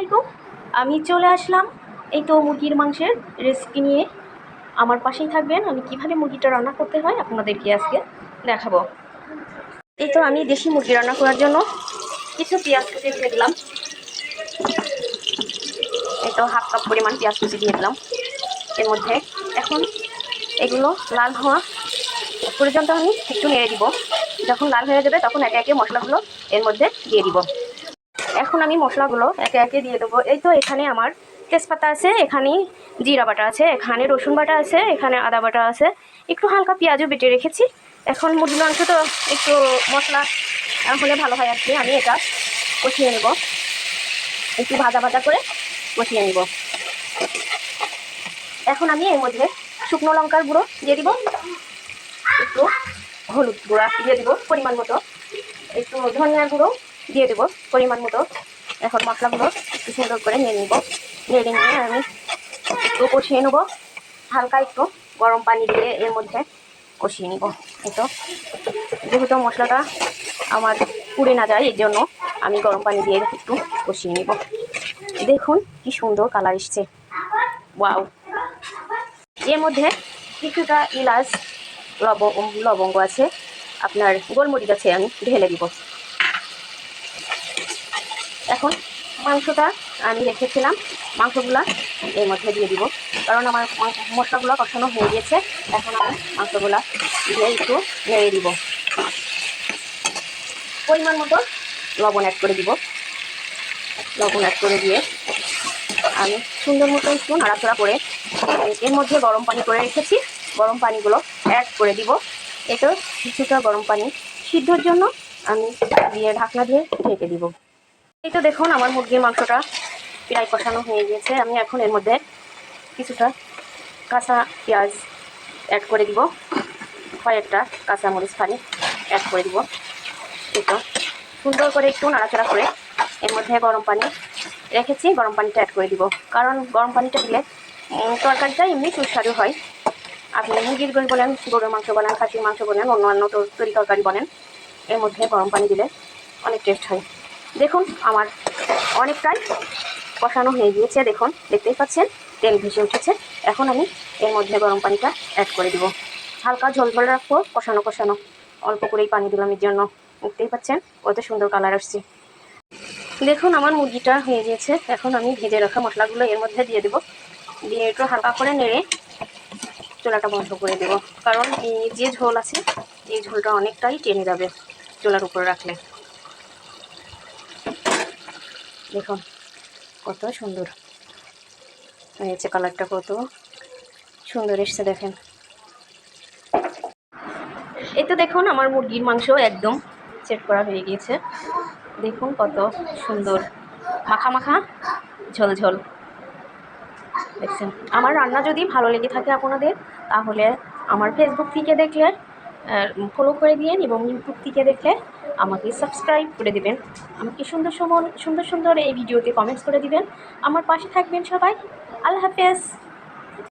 আলাইকুম আমি চলে আসলাম এই তো মুরগির মাংসের রেসিপি নিয়ে। আমার পাশেই থাকবেন। আমি কীভাবে মুরগিটা রান্না করতে হয় আপনাদেরকে আজকে দেখাবো। এই তো আমি দেশি মুরগি রান্না করার জন্য কিছু পেঁয়াজ কুচি দিয়ে দিলাম। এই তো হাফ কাপ পরিমাণ পেঁয়াজ কুচি দিয়ে দিলাম। এর মধ্যে এখন এগুলো লাল হওয়া পর্যন্ত আমি একটু নেড়ে দিব। যখন লাল হয়ে যাবে তখন একে একে মশলাগুলো এর মধ্যে দিয়ে দিব। এখন আমি মশলাগুলো একে একে দিয়ে দেবো। এই তো এখানে আমার তেজপাতা আছে, এখানে জিরা বাটা আছে, এখানে রসুন বাটা আছে, এখানে আদা বাটা আছে। একটু হালকা পেঁয়াজও বেটে রেখেছি। এখন মুরগির মাংস তো একটু মশলা হলে ভালো হয় আর কি। আমি এটা কষিয়ে নেব। একটু ভাজা ভাজা করে কষিয়ে নেব। এখন আমি এর মধ্যে শুকনো লঙ্কার গুঁড়ো দিয়ে দিব। একটু হলুদ গুঁড়া দিয়ে দিব পরিমাণ মতো। একটু ধনিয়া গুঁড়ো দিয়ে দেবো। পরিমাণ মতো। এখন মশলাগুলো একটু সুন্দর করে নিয়ে নিব। নেড়ে নিয়ে আমি একটু কষিয়ে নেব। হালকা একটু গরম পানি দিয়ে এর মধ্যে কষিয়ে নিব। তো। যেহেতু মশলাটা আমার পুড়ে না যায় এর জন্য আমি গরম পানি দিয়ে একটু কষিয়ে নিব। দেখুন কি সুন্দর কালার এসছে। ওয়াও! এর মধ্যে কিছুটা ইলাচ, লব, লবঙ্গ আছে। আপনার গোলমরিচ আছে, আমি ঢেলে দিব। এখন মাংসটা আমি রেখেছিলাম। মাংসগুলা এর মধ্যে দিয়ে দিব। কারণ আমার মশলাগুলো কষানো হয়ে গেছে। এখন আমি মাংসগুলা দিয়ে একটু নেড়ে দিব। পরিমাণ মতো লবণ অ্যাড করে দিব। লবণ অ্যাড করে দিয়ে আমি সুন্দর মতো একটু নাড়াচড়া করে এর মধ্যে গরম পানি করে রেখেছি। গরম পানিগুলো অ্যাড করে দিব। এতে কিছুটা গরম পানি সিদ্ধর জন্য আমি দিয়ে ঢাকনা দিয়ে ঢেকে দিব। এই তো দেখুন আমার মুরগির মাংসটা প্রায় কষানো হয়ে গিয়েছে। আমি এখন এর মধ্যে কিছুটা কাঁচা পেঁয়াজ অ্যাড করে দিব। কয়েকটা কাঁচা মরিচ ফালি অ্যাড করে দিব। এই তো সুন্দর করে একটু নাড়াচাড়া করে এর মধ্যে গরম পানি রেখেছি। গরম পানিটা অ্যাড করে দিব। কারণ গরম পানিটা দিলে তরকারিটা এমনি সুস্বাদু হয়। আপনি মুরগির গোল বলেন, গরুর মাংস বলেন, খাসির মাংস বলেন, অন্যান্য তরি তরকারি বলেন এর মধ্যে গরম পানি দিলে অনেক টেস্ট হয়। দেখুন, আমার অনেকটাই কষানো হয়ে গিয়েছে, দেখুন, দেখতেই পাচ্ছেন, তেল ভেসে উঠেছে। এখন আমি এর মধ্যে গরম পানিটা অ্যাড করে দিব। হালকা ঝোল ঝোল রাখব, কষানো কষানো। অল্প করেই পানি দিলাম এর জন্য। দেখতেই পাচ্ছেন, কত সুন্দর কালার আসছে। দেখুন, আমার মুরগিটা হয়ে গিয়েছে। এখন আমি ভেজে রাখা মশলাগুলো এর মধ্যে দিয়ে দেবো। দিয়ে একটু হালকা করে নেড়ে চুলাটা বন্ধ করে দেবো। কারণ যে ঝোল আছে, এই ঝোলটা অনেকটাই টেনে যাবে। চুলার উপরে রাখলে। দেখুন, কত সুন্দর হয়েছে কালারটা, কত সুন্দর এসছে, দেখেন। এই তো দেখুন, আমার মুরগির মাংস একদম চেট করা হয়ে গিয়েছে। দেখুন কত সুন্দর, মাখা মাখা, ঝোল ঝোল। দেখছেন? আমার রান্না যদি ভালো লেগে থাকে আপনাদের, তাহলে আমার ফেসবুক থেকে দেখলে ফলো করে দিন এবং ইউটিউব থেকে দেখে আমাকে সাবস্ক্রাইব করে দেবেন। আমাকে সুন্দর সুন্দর সুন্দর সুন্দর এই ভিডিওতে কমেন্টস করে দিবেন। আমার পাশে থাকবেন সবাই। আল্লাহ হাফেজ।